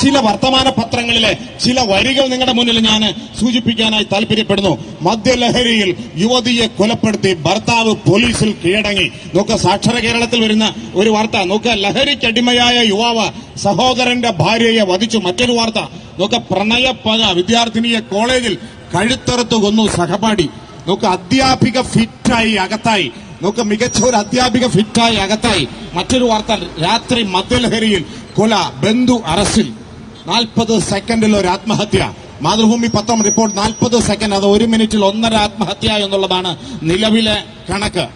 ചില വർത്തമാന പത്രങ്ങളിലെ ചില വരികൾ നിങ്ങളുടെ മുന്നിൽ ഞാൻ സൂചിപ്പിക്കാനായി താല്പര്യപ്പെടുന്നു. മദ്യലഹരിയിൽ യുവതിയെ കൊലപ്പെടുത്തി ഭർത്താവ് പോലീസിൽ കീഴടങ്ങി. നോക്ക സാക്ഷര കേരളത്തിൽ വരുന്ന ഒരു വാർത്ത. നോക്ക ലഹരിക്കടിമയായ യുവാവ് സഹോദരന്റെ ഭാര്യയെ വധിച്ചു. മറ്റൊരു വാർത്ത. നോക്ക പ്രണയപ്പക വിദ്യാർത്ഥിനിയെ കോളേജിൽ കഴുത്തറുത്തു കൊന്നു സഹപാഠി. നോക്ക അധ്യാപിക ഫിറ്റായി അകത്തായി. നോക്ക് മികച്ച ഒരു അധ്യാപിക ഫിറ്റായി അകത്തായി. മറ്റൊരു വാർത്ത രാത്രി മദ്യലഹരിയിൽ കൊല ബന്ധു അറസ്റ്റിൽ. നാൽപ്പത് സെക്കൻഡിൽ ഒരു ആത്മഹത്യ. മാതൃഭൂമി പത്രം റിപ്പോർട്ട് നാൽപ്പത് സെക്കൻഡ്. അത് ഒരു മിനിറ്റിൽ ഒന്നര ആത്മഹത്യ എന്നുള്ളതാണ് നിലവിലെ കണക്ക്.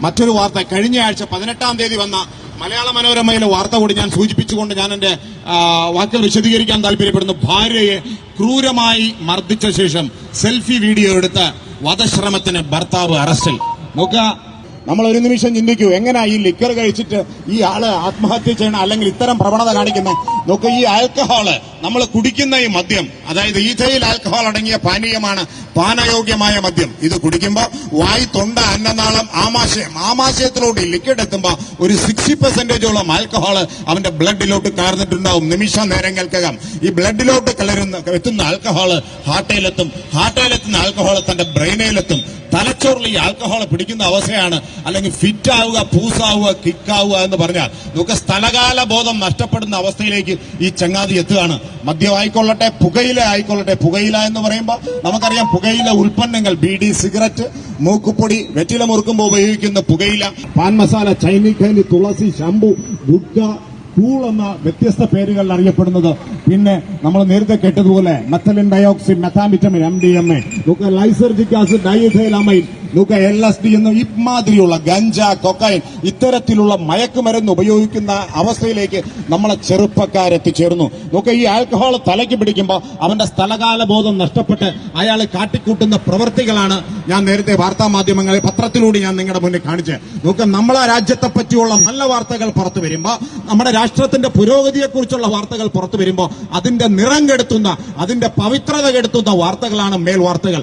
മറ്റൊരു വാർത്ത കഴിഞ്ഞ ആഴ്ച പതിനെട്ടാം തീയതി വന്ന മലയാള മനോരമയിലെ വാർത്ത കൂടി ഞാൻ സൂചിപ്പിച്ചുകൊണ്ട് ഞാൻ എന്റെ വാക്കുകൾ വിശദീകരിക്കാൻ താല്പര്യപ്പെടുന്നു. ഭാര്യയെ ക്രൂരമായി മർദ്ദിച്ച ശേഷം സെൽഫി വീഡിയോ എടുത്ത് വധശ്രമത്തിന് ഭർത്താവ് അറസ്റ്റിൽ. നോക്കുക നമ്മൾ ഒരു നിമിഷം ചിന്തിക്കൂ എങ്ങനെയാ ഈ ലിക്കർ കഴിച്ചിട്ട് ഈ ആൾ ആത്മഹത്യ ചെയ്യണം അല്ലെങ്കിൽ ഇത്തരം പ്രവണത കാണിക്കുന്നത് നോക്കൂ ഈ ആൽക്കഹോൾ നമ്മൾ കുടിക്കുന്ന ഈ മദ്യം അതായത് ഈഥയിൽ ആൽക്കഹോൾ അടങ്ങിയ പാനീയമാണ് പാനയോഗ്യമായ മദ്യം. ഇത് കുടിക്കുമ്പോൾ വായി തൊണ്ട അന്നനാളം ആമാശയം ആമാശയത്തിലോട്ട് ഈ ലിക്വിഡ് എത്തുമ്പോൾ ഒരു സിക്സ്റ്റി പെർസെന്റേജോളം ആൽക്കഹോൾ അവന്റെ ബ്ലഡിലോട്ട് കയർന്നിട്ടുണ്ടാവും നിമിഷ നേരങ്ങൾക്കകം ഈ ബ്ലഡിലോട്ട് കലരുന്ന എത്തുന്ന ആൽക്കഹോൾ ഹാർട്ടയിലെത്തും ഹാർട്ടയിലെത്തുന്ന ആൽക്കഹോൾ തന്റെ ബ്രെയിനയിലെത്തും തലച്ചോറിൽ ഈ ആൽക്കഹോൾ പിടിക്കുന്ന അവസ്ഥയാണ് അല്ലെങ്കിൽ ഫിറ്റ് ആവുക പൂസാവുക കിക്കാവുക എന്ന് പറഞ്ഞാൽ നമുക്ക് സ്ഥലകാല ബോധം നഷ്ടപ്പെടുന്ന അവസ്ഥയിലേക്ക് ഈ ചങ്ങാതി എത്തുകയാണ്. മദ്യമായിക്കൊള്ളട്ടെ പുകയില ആയിക്കൊള്ളട്ടെ. പുകയില എന്ന് പറയുമ്പോൾ നമുക്കറിയാം പുകയില ഉൽപ്പന്നങ്ങൾ ബീഡി സിഗരറ്റ് മൂക്കുപൊടി വെറ്റില മുറുക്കുമ്പോൾ ഉപയോഗിക്കുന്ന പുകയില. പാൻ മസാല ചൈനീഖലി തുളസി ശംഭു ഗുഡ്ക കൂൾ എന്ന വ്യത്യസ്ത പേരുകളിൽ അറിയപ്പെടുന്നത്. പിന്നെ നമ്മൾ നേരത്തെ കേട്ടതുപോലെ methylene dioxin methamphetamine M D M A lysergic acid diethylamine നമുക്ക് എൽ എസ് ഡി എന്ന ഇമാതിരിയുള്ള ഗഞ്ച കൊക്കൈൻ ഇത്തരത്തിലുള്ള മയക്കുമരുന്ന് ഉപയോഗിക്കുന്ന അവസ്ഥയിലേക്ക് നമ്മളെ ചെറുപ്പക്കാരെത്തിച്ചേർന്നു. നോക്ക ഈ ആൽക്കഹോൾ തലയ്ക്ക് പിടിക്കുമ്പോൾ അവന്റെ സ്ഥലകാല ബോധം നഷ്ടപ്പെട്ട് അയാൾ കാട്ടിക്കൂട്ടുന്ന പ്രവൃത്തികളാണ് ഞാൻ നേരത്തെ വാർത്താ മാധ്യമങ്ങളെ പത്രത്തിലൂടെ ഞാൻ നിങ്ങളുടെ മുന്നിൽ കാണിച്ചത് നോക്ക നമ്മളെ രാജ്യത്തെ പറ്റിയുള്ള നല്ല വാർത്തകൾ പുറത്തു വരുമ്പോൾ നമ്മുടെ രാഷ്ട്രത്തിന്റെ പുരോഗതിയെക്കുറിച്ചുള്ള വാർത്തകൾ പുറത്തു വരുമ്പോൾ അതിന്റെ നിറം കെടുത്തുന്ന അതിന്റെ പവിത്രത കെടുത്തുന്ന വാർത്തകളാണ് മേൽ വാർത്തകൾ